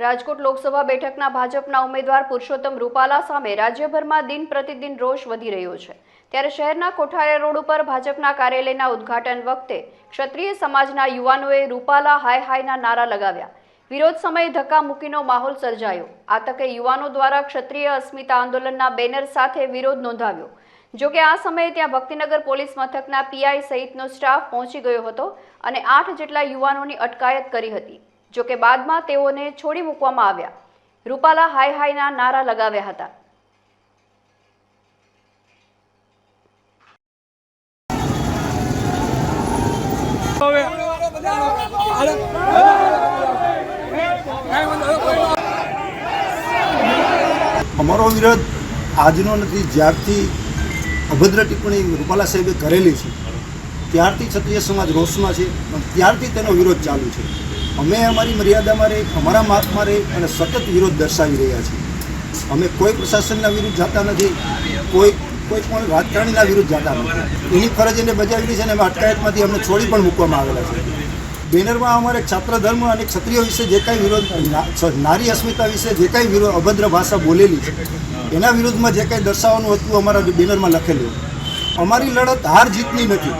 રાજકોટ લોકસભા બેઠકના ભાજપના ઉમેદવાર પુરુષોત્તમ રૂપાલા સામે રાજ્યભરમાં દિન પ્રતિદિન રોષ વધી રહ્યો છે. ત્યારે શહેરના કોઠારિયા રોડ ઉપર ભાજપના કાર્યાલયના ઉદ્ઘાટન વખતે ક્ષત્રિય સમાજના યુવાનોએ રૂપાલા હાય હાયના નારા લગાવ્યા. વિરોધ સમયે ધક્કા મૂકીનો માહોલ સર્જાયો. આ તકે યુવાનો દ્વારા ક્ષત્રિય અસ્મિતા આંદોલનના બેનર સાથે વિરોધ નોંધાવ્યો. જો કે આ સમયે ત્યાં ભક્તિનગર પોલીસ મથકના પીઆઈ સહિતનો સ્ટાફ પહોંચી ગયો હતો અને આઠ જેટલા યુવાનોની અટકાયત કરી હતી. જો કે બાદમાં તેઓને છોડી મૂકવામાં આવ્યા. રૂપાલા હાય હાયના નારા લગાવ્યા હતા. અમારો વિરોધ આજનો નથી, જ્યારથી અભદ્ર ટિપ્પણી રૂપાલા સાહેબે કરેલી છે, ત્યારથી ક્ષત્રિય સમાજ રોષમાં છે, પણ ત્યારથી તેનો વિરોધ ચાલુ છે. અમે અમારી મર્યાદામાં રહી, અમારા માર્ગમાં રહી અને સતત વિરોધ દર્શાવી રહ્યા છીએ. અમે કોઈ પ્રશાસનના વિરુદ્ધ જતા નથી, કોઈ કોઈ પણ રાજકારણીના વિરુદ્ધ જતા નથી. એની ફરજ એને બજાવેલી છે અને અમે અટકાયતમાંથી અમને છોડી પણ મૂકવામાં આવેલા છે. બેનરમાં અમારે છાત્ર ધર્મ અને ક્ષત્રિય વિશે જે કાંઈ વિરોધ નારી અસ્મિતા વિશે જે કાંઈ વિરોધ, અભદ્ર ભાષા બોલેલી છે, એના વિરુદ્ધમાં જે કાંઈ દર્શાવવાનું હતું, અમારા બેનરમાં લખેલું અમારી લડત હાર જીતની નથી.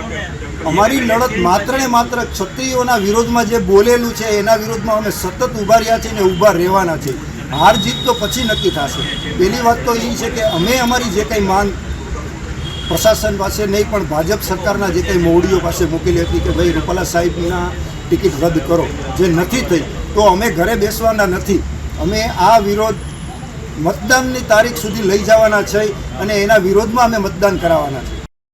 અમારી લડત માત્ર ને માત્ર ક્ષત્રિયોના વિરોધમાં જે બોલેલું છે, એના વિરોધમાં અમે સતત ઊભા રહ્યા છીએ અને ઊભા રહેવાના છે હાર જીત તો પછી નક્કી થશે. પહેલી વાત તો એ છે કે અમે અમારી જે કંઈ માંગ પ્રશાસન પાસે નહીં, પણ ભાજપ સરકારના જે કંઈ મોવડીઓ પાસે મૂકેલી હતી કે ભાઈ રૂપાલા સાહેબના ટિકિટ રદ કરો, જે નથી થઈ, તો અમે ઘરે બેસવાના નથી. અમે આ વિરોધ મતદાનની તારીખ સુધી લઈ જવાના છે અને એના વિરોધમાં અમે મતદાન કરાવવાના છે.